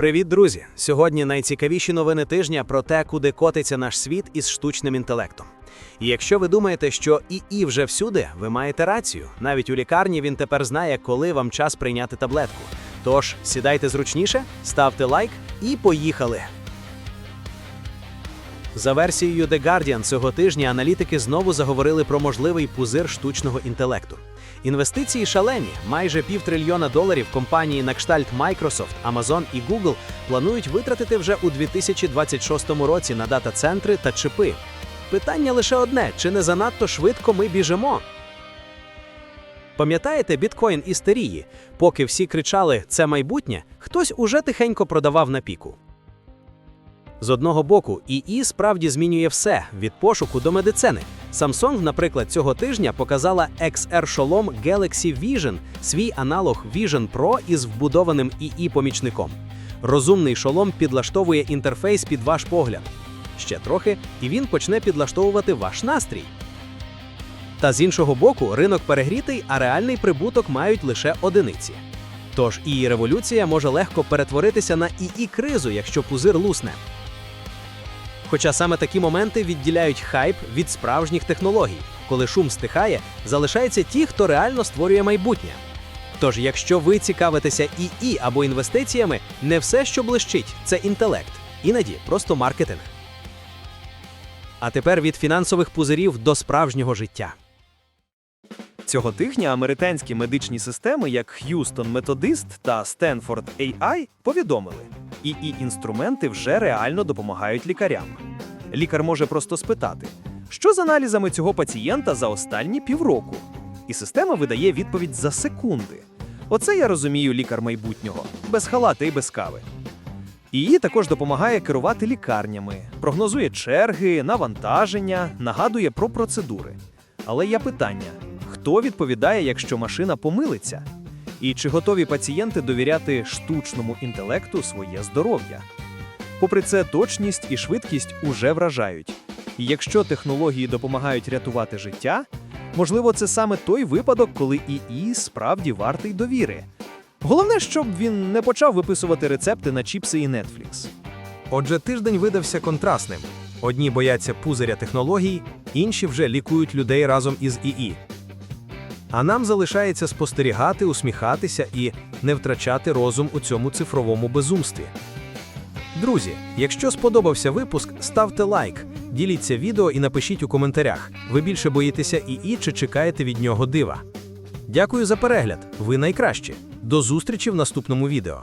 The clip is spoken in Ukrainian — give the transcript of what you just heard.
Привіт, друзі! Сьогодні найцікавіші новини тижня про те, куди котиться наш світ із штучним інтелектом. І якщо ви думаєте, що ІІ вже всюди, ви маєте рацію. Навіть у лікарні він тепер знає, коли вам час прийняти таблетку. Тож сідайте зручніше, ставте лайк і поїхали. За версією The Guardian цього тижня аналітики знову заговорили про можливий пузир штучного інтелекту. Інвестиції шалені, майже півтрильйона доларів компанії на кштальт Microsoft, Amazon і Google планують витратити вже у 2026 році на дата-центри та чипи. Питання лише одне: чи не занадто швидко ми біжимо? Пам'ятаєте біткоін істерії? Поки всі кричали це майбутнє, хтось уже тихенько продавав на піку. З одного боку, ІІ справді змінює все від пошуку до медицини. Samsung, наприклад, цього тижня показала XR-шолом Galaxy Vision, свій аналог Vision Pro із вбудованим ІІ-помічником. Розумний шолом підлаштовує інтерфейс під ваш погляд. Ще трохи, і він почне підлаштовувати ваш настрій. Та з іншого боку, ринок перегрітий, а реальний прибуток мають лише одиниці. Тож ІІ революція може легко перетворитися на ІІ кризу, якщо пузир лусне. Хоча саме такі моменти відділяють хайп від справжніх технологій. Коли шум стихає, залишаються ті, хто реально створює майбутнє. Тож, якщо ви цікавитеся ІІ або інвестиціями, не все, що блищить, це інтелект, іноді просто маркетинг. А тепер від фінансових пузирів до справжнього життя. Цього тижня американські медичні системи, як Houston Methodist та Stanford AI, повідомили, ІІ інструменти вже реально допомагають лікарям. Лікар може просто спитати, що з аналізами цього пацієнта за останні півроку. І система видає відповідь за секунди. Оце я розумію лікар майбутнього, без халати і без кави. ІІ також допомагає керувати лікарнями, прогнозує черги, навантаження, нагадує про процедури. Але є питання: хто відповідає, якщо машина помилиться? І чи готові пацієнти довіряти штучному інтелекту своє здоров'я? Попри це, точність і швидкість уже вражають. І якщо технології допомагають рятувати життя, можливо, це саме той випадок, коли ІІ справді вартий довіри. Головне, щоб він не почав виписувати рецепти на чіпси і Netflix. Отже, тиждень видався контрастним. Одні бояться пузиря технологій, інші вже лікують людей разом із ІІ. А нам залишається спостерігати, усміхатися і не втрачати розум у цьому цифровому безумстві. Друзі, якщо сподобався випуск, ставте лайк, діліться відео і напишіть у коментарях, ви більше боїтеся ІІ чи чекаєте від нього дива. Дякую за перегляд, ви найкращі. До зустрічі в наступному відео.